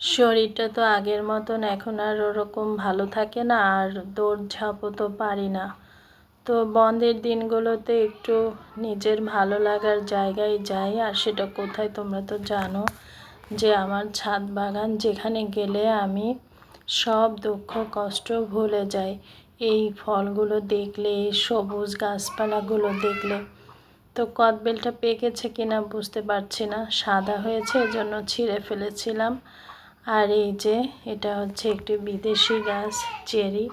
শরীরটা তো আগের মতন এখন আর ওরকম ভালো থাকে না, আর দৌড় দৌড়ঝাঁপও তো পারি না। তো বন্ধের দিনগুলোতে একটু নিজের ভালো লাগার জায়গায় যাই, আর সেটা কোথায় তোমরা তো জানো যে আমার ছাদ বাগান যেখানে গেলে আমি সব দুঃখ কষ্ট ভুলে যাই। এই ফলগুলো দেখলে সবুজ গাছপালাগুলো দেখলে। তো কদবেলটা পেকেছে কিনা বুঝতে পারছি না, সাদা হয়েছে, এজন্য ছিঁড়ে ফেলেছিলাম। আর এই যে এটা হচ্ছে একটি বিদেশি গাছ, চেরি।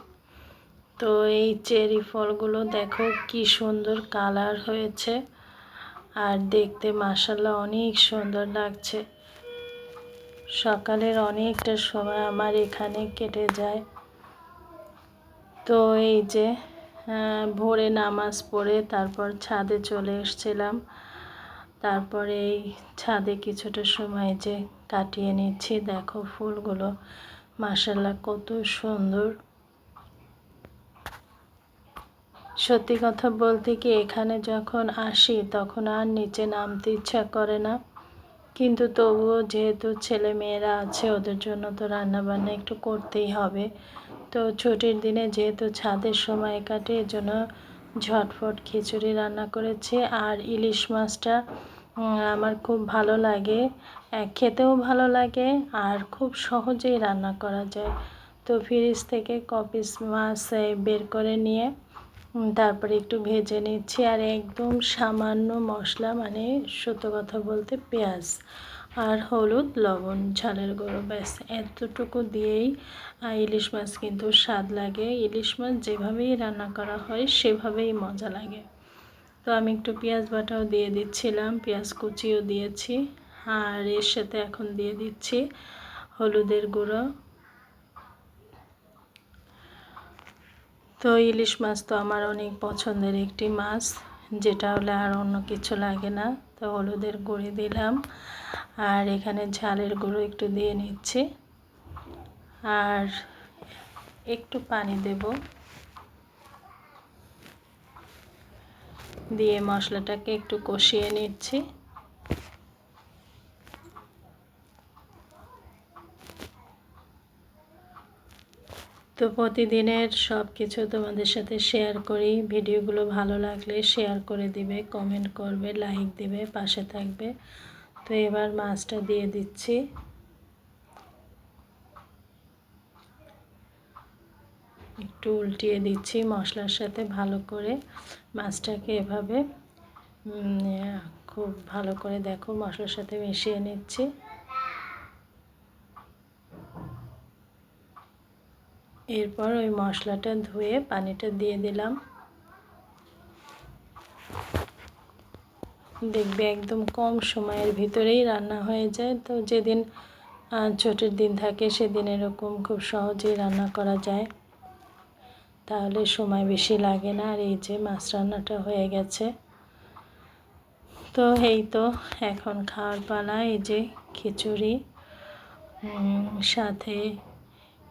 তো এই চেরি ফলগুলো দেখো কি সুন্দর কালার হয়েছে। আর দেখতে মাসাল্লাহ অনেক সুন্দর লাগছে। সকালের অনেকটা সময় আমার এখানে কেটে যায়। তো এই যে ভোরে নামাজ পড়ে তারপর ছাদে চলে এসছিলাম। তারপরে এই ছাদে কিছুটা সময় যে কাটিয়ে নিচ্ছি, দেখো ফুলগুলো। মাসাল্লাহ কত সুন্দর। সত্যি কথা বলতে কি, এখানে যখন আসি তখন আর নিচে নামতে ইচ্ছা করে না। কিন্তু তবুও যেহেতু ছেলে মেয়েরা আছে, ওদের জন্য তো রান্নাবান্না একটু করতেই হবে। তো ছুটির দিনে যেহেতু ছাদের সময় কাটে, এজন্য ঝটফট খিচুড়ি রান্না করেছি। আর ইলিশ মাছটা আমার খুব ভালো লাগে। খেতেও ভালো লাগে আর খুব সহজেই রান্না করা যায়। তো ফ্রিজ থেকে কপিস মাছ বের করে নিয়ে তারপরে একটু ভেজে নিচ্ছি। আর একদম সামান্য মশলা মানে সত্য কথা বলতে পেঁয়াজ আর হলুদ, লবণ, ঝালের গুঁড়ো, ব্যাস। এতটুকু দিয়েই ইলিশ মাছ কিন্তু স্বাদ লাগে। ইলিশ মাছ যেভাবেই রান্না করা হয়, সেভাবেই মজা লাগে। তো আমি একটু পেঁয়াজ বাটাও দিয়ে দিচ্ছিলাম, পেঁয়াজ কুচিও দিয়েছি, আর এর সাথে এখন দিয়ে দিচ্ছি হলুদের গুঁড়ো। তো ইলিশ মাছ তো আমার অনেক পছন্দের একটি মাছ, যেটা হলে আর অন্য কিছু লাগে না। তো হলুদের গুঁড়ি দিলাম, আর এখানে ঝালের গুঁড়ো একটু দিয়ে নিচ্ছি, আর একটু পানি দেব। দিয়ে মশলাটাকে একটু কষিয়ে নিচ্ছি। তো প্রতিদিনের সব কিছু তোমাদের সাথে শেয়ার করি। ভিডিওগুলো ভালো লাগলে শেয়ার করে দিবে কমেন্ট করবে লাইক দিবে, পাশে থাকবে। তো এবার মাছটা দিয়ে দিচ্ছি। একটু উল্টিয়ে দিচ্ছি মশলার সাথে ভালো করে। মাছটাকে এভাবে খুব ভালো করে দেখো, মশলার সাথে মিশিয়ে নিচ্ছি। এরপর ওই মশলাটা ধুয়ে পানিটা দিয়ে দিলাম। দেখবে একদম কম সময়ের ভিতরেই রান্না হয়ে যায়। তো যেদিন ছোটের দিন থাকে সেদিন এরকম খুব সহজেই রান্না করা যায়। তাহলে সময় বেশি লাগে না। আর এই যে মাছ রান্নাটা হয়ে গেছে। তো এই তো এখন খাওয়ার পালা, এই যে খিচুড়ি সাথে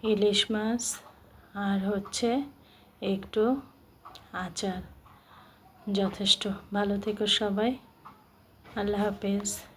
ইলিশ মাছ আর হচ্ছে একটু আচার। যথেষ্ট। ভালো থেকো সবাই। আল্লাহ হাফেজ।